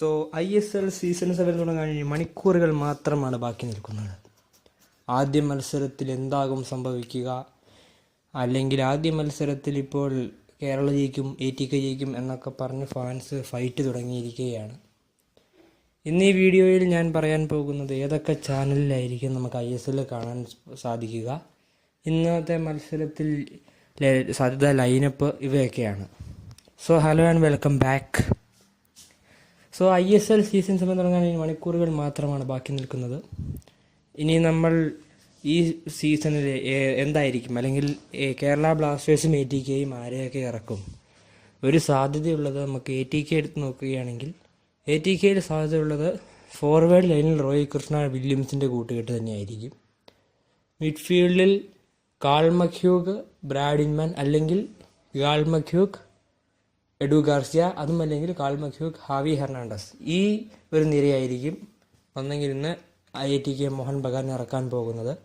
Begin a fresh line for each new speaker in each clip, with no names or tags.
So I S L season seven തുടങ്ങാൻ മണിക്കൂറുകൾ മാത്രമാണ് ബാക്കി നിൽക്കുന്നത്. ആദ്യ മത്സരത്തിൽ എന്താകും സംഭവിക്കുക? അല്ലെങ്കിൽ ആദ്യ മത്സരത്തിൽ ഇപ്പോൾ കേരള ജയിക്കും എ ടി കെ ജയിക്കും എന്നൊക്കെ പറഞ്ഞ് ഫാൻസ് ഫൈറ്റ് തുടങ്ങിയിരിക്കുകയാണ്. ഇന്ന് ഈ വീഡിയോയിൽ ഞാൻ പറയാൻ പോകുന്നത് ഏതൊക്കെ ചാനലിലായിരിക്കും നമുക്ക് ഐ എസ് എൽ കാണാൻ സാധിക്കുക? ഇന്നത്തെ മത്സരത്തിൽ സാധ്യത ലൈനപ്പ് ഇവയൊക്കെയാണ്. So hello and welcome back so I S L season സമയം തുടങ്ങാൻ ഇനി മണിക്കൂറുകൾ മാത്രമാണ് ബാക്കി നിൽക്കുന്നത്. ഇനി നമ്മൾ ഈ സീസണിൽ എന്തായിരിക്കും? അല്ലെങ്കിൽ കേരള ബ്ലാസ്റ്റേഴ്സും എ ടി കെയും ആരെയൊക്കെ ഇറക്കും? ഒരു സാധ്യതയുള്ളത് നമുക്ക് എ ടി കെ എടുത്ത് നോക്കുകയാണെങ്കിൽ എ ടി കെയിൽ സാധ്യതയുള്ളത് ഫോർവേഡ് ലൈനിൽ റോയ് കൃഷ്ണ വില്യംസിന്റെ കൂട്ടുകെട്ട് തന്നെയായിരിക്കും. മിഡ്ഫീൽഡിൽ കാൾമഖ്യൂഗ് ബ്രാഡിൻമാൻ അല്ലെങ്കിൽ ഗാൾമഖ്യൂഗ് എഡു ഗാർസിയ അതും അല്ലെങ്കിൽ കാൾ കാൾമഖ്യൂഗ് ഹാവി ഹെർണാണ്ടസ്. ഈ ഒരു നിരയായിരിക്കും ഒന്നെങ്കിൽ ഇന്ന് I I T K Mohun Bagan ഇറക്കാൻ പോകുന്നത്.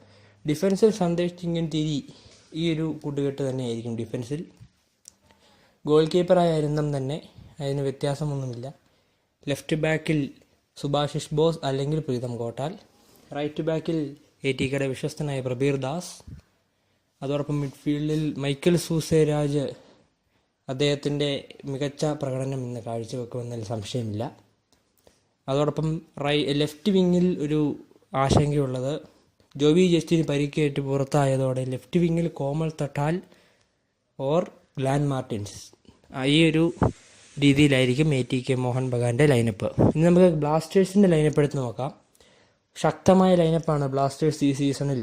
ഡിഫൻസിൽ സന്ദേശ് ചിങ്ങൻ തിരി ഈ ഒരു കൂട്ടുകെട്ട് തന്നെയായിരിക്കും ഡിഫൻസിൽ. ഗോൾ കീപ്പറായിരുന്നും തന്നെ അതിന് വ്യത്യാസമൊന്നുമില്ല. ലെഫ്റ്റ് ബാക്കിൽ സുഭാഷിഷ് ബോസ് അല്ലെങ്കിൽ പ്രീതം കോട്ടാൽ. റൈറ്റ് ബാക്കിൽ എ ടി കെയുടെ വിശ്വസ്തനായ പ്രബീർ ദാസ്. അതോടൊപ്പം മിഡ്ഫീൽഡിൽ മൈക്കൽ സൂസേരാജ് അദ്ദേഹത്തിന്റെ മികച്ച പ്രകടനം ഇന്ന് കാഴ്ചവെക്കുമെന്നതിൽ സംശയമില്ല. അതോടൊപ്പം റൈ ലെഫ്റ്റ് വിങ്ങിൽ ഒരു ആശങ്കയുള്ളത് ജോബി ജസ്റ്റിന് പരിക്കേറ്റ് പുറത്തായതോടെ ലെഫ്റ്റ് വിങ്ങിൽ കോമൽ തട്ടാൽ ഓർ ഗ്ലാൻ മാർട്ടിൻസ്. ഈ ഒരു രീതിയിലായിരിക്കും എ ടി കെ മോഹൻ ബഗാന്റെ ലൈനപ്പ് ഇനി നമുക്ക് ബ്ലാസ്റ്റേഴ്സിന്റെ ലൈനപ്പ് എടുത്ത് നോക്കാം. ശക്തമായ ലൈനപ്പാണ് ബ്ലാസ്റ്റേഴ്സ് ഈ സീസണിൽ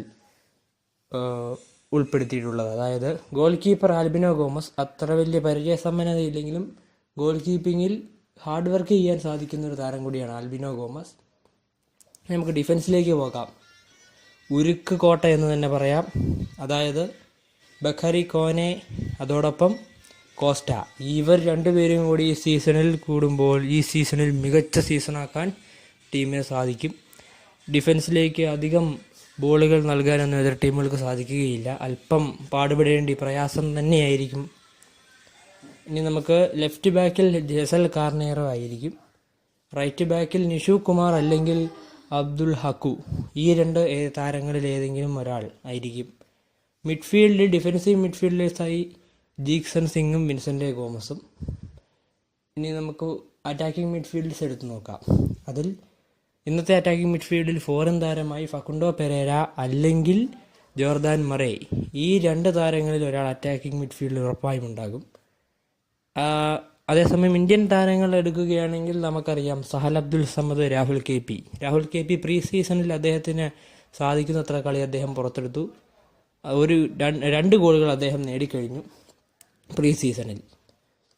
ഉൾപ്പെടുത്തിയിട്ടുള്ളത്. അതായത് ഗോൾ കീപ്പർ ആൽബിനോ ഗോമസ് അത്ര വലിയ പരിചയസമ്പന്നതയില്ലെങ്കിലും ഗോൾ കീപ്പിങ്ങിൽ ഹാർഡ് വർക്ക് ചെയ്യാൻ സാധിക്കുന്ന ഒരു താരം കൂടിയാണ് ആൽബിനോ ഗോമസ്. നമുക്ക് ഡിഫൻസിലേക്ക് പോകാം. ഉരുക്ക് കോട്ട എന്ന് തന്നെ പറയാം. അതായത് ബഖറി കോനെ അതോടൊപ്പം കോസ്റ്റ. ഇവർ രണ്ടുപേരും കൂടി ഈ സീസണിൽ കൂടുമ്പോൾ ഈ സീസണിൽ മികച്ച സീസണാക്കാൻ ടീമിന് സാധിക്കും. ഡിഫൻസിലേക്ക് അധികം ബോളുകൾ നൽകാനൊന്നും എതിർ ടീമുകൾക്ക് സാധിക്കുകയില്ല. അല്പം പാടുപെടേണ്ടി പ്രയാസം തന്നെയായിരിക്കും. ഇനി നമുക്ക് ലെഫ്റ്റ് ബാക്കിൽ ജസൽ കാർണേറോ ആയിരിക്കും. റൈറ്റ് ബാക്കിൽ നിഷു കുമാർ അല്ലെങ്കിൽ അബ്ദുൽ ഹക്കു. ഈ രണ്ട് താരങ്ങളിൽ ഏതെങ്കിലും ഒരാൾ ആയിരിക്കും. മിഡ്ഫീൽഡ് ഡിഫൻസീവ് മിഡ്ഫീൽഡേഴ്സായി ജീക്സൺ സിംഗും വിൻസെന്റ് ഗോമസും. ഇനി നമുക്ക് അറ്റാക്കിംഗ് മിഡ്ഫീൽഡ്സ് എടുത്ത് നോക്കാം. അതിൽ ഇന്നത്തെ അറ്റാക്കിംഗ് മിഡ്ഫീൽഡിൽ ഫോറിൻ താരമായി ഫക്കുണ്ടോ പെരേര അല്ലെങ്കിൽ ജോർദാൻ മറേ? ഈ രണ്ട് താരങ്ങളിൽ ഒരാൾ അറ്റാക്കിംഗ് മിഡ്ഫീൽഡിൽ ഉറപ്പായും ഉണ്ടാകും. അതേസമയം ഇന്ത്യൻ താരങ്ങൾ എടുക്കുകയാണെങ്കിൽ നമുക്കറിയാം Sahal Abdul Samad Rahul K P. Rahul K P pre സീസണിൽ അദ്ദേഹത്തിന് സാധിക്കുന്നത്ര കളി അദ്ദേഹം പുറത്തെടുത്തു. ഒരു രണ്ട് ഗോളുകൾ അദ്ദേഹം നേടിക്കഴിഞ്ഞു പ്രീ സീസണിൽ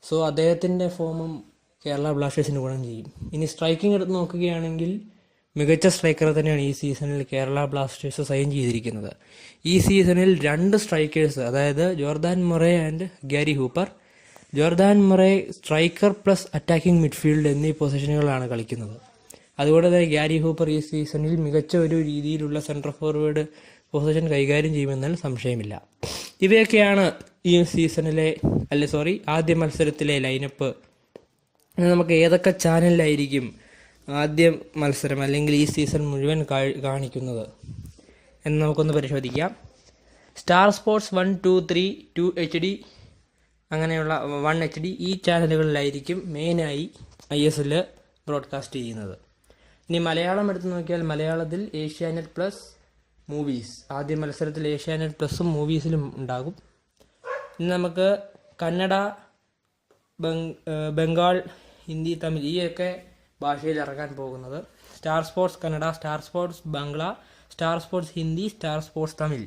സോ അദ്ദേഹത്തിന്റെ ഫോമും കേരള ബ്ലാസ്റ്റേഴ്സിന് ഗുണം ചെയ്യും. ഇനി സ്ട്രൈക്കിംഗ് എടുത്ത് നോക്കുകയാണെങ്കിൽ മികച്ച സ്ട്രൈക്കർ തന്നെയാണ് ഈ സീസണിൽ കേരള ബ്ലാസ്റ്റേഴ്സ് സൈൻ ചെയ്തിരിക്കുന്നത്. ഈ സീസണിൽ രണ്ട് സ്ട്രൈക്കേഴ്സ് അതായത് Jordan Murray and Gary Hooper Jordan Murray striker plus attacking midfield എന്നീ പൊസിഷനുകളാണ് കളിക്കുന്നത്. അതുകൊണ്ട് തന്നെ ഗ്യാരി ഹൂപ്പർ ഈ സീസണിൽ മികച്ച ഒരു രീതിയിലുള്ള സെൻട്രൽ ഫോർവേഡ് പൊസിഷൻ കൈകാര്യം ചെയ്യുമെന്നതിൽ സംശയമില്ല. ഇവയൊക്കെയാണ് ഈ സീസണിലെ അല്ലെ സോറി ആദ്യ മത്സരത്തിലെ ലൈനപ്പ് നമുക്ക് ഏതൊക്കെ ചാനലിലായിരിക്കും ആദ്യ മത്സരം അല്ലെങ്കിൽ ഈ സീസൺ മുഴുവൻ കാണിക്കുന്നത്. എന്ന് നമുക്കൊന്ന് പരിശോധിക്കാം. Star sports one two three two H D അങ്ങനെയുള്ള വൺ എച്ച് ഡി ഈ ചാനലുകളിലായിരിക്കും മെയിനായി ഐ എസ് എൽ ബ്രോഡ്കാസ്റ്റ് ചെയ്യുന്നത്. ഇനി മലയാളം എടുത്ത് നോക്കിയാൽ മലയാളത്തിൽ ഏഷ്യാനെറ്റ് പ്ലസ് മൂവീസ് ആദ്യ മത്സരത്തിൽ ഏഷ്യാനെറ്റ് പ്ലസും മൂവീസിലും ഉണ്ടാകും. ഇനി നമുക്ക് കന്നഡ ബംഗാൾ ഹിന്ദി തമിഴ് ഈയൊക്കെ ഭാഷയിൽ ഇറങ്ങാൻ പോകുന്നത്. Star Sports Kannada Star Sports Bangla Star Sports Hindi Star Sports Tamil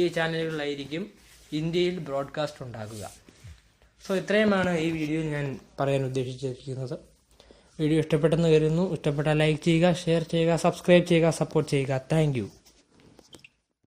ഈ ചാനലുകളിലായിരിക്കും ഇന്ത്യയിൽ ബ്രോഡ്കാസ്റ്റ് ഉണ്ടാകുക. സോ ഇത്രയുമാണ് ഈ വീഡിയോ ഞാൻ പറയാൻ ഉദ്ദേശിച്ചിരിക്കുന്നത്. വീഡിയോ ഇഷ്ടപ്പെട്ടെന്ന് കരുതുന്നു. ഇഷ്ടപ്പെട്ടാൽ ലൈക്ക് ചെയ്യുക ഷെയർ ചെയ്യുക സബ്സ്ക്രൈബ് ചെയ്യുക സപ്പോർട്ട് ചെയ്യുക. താങ്ക്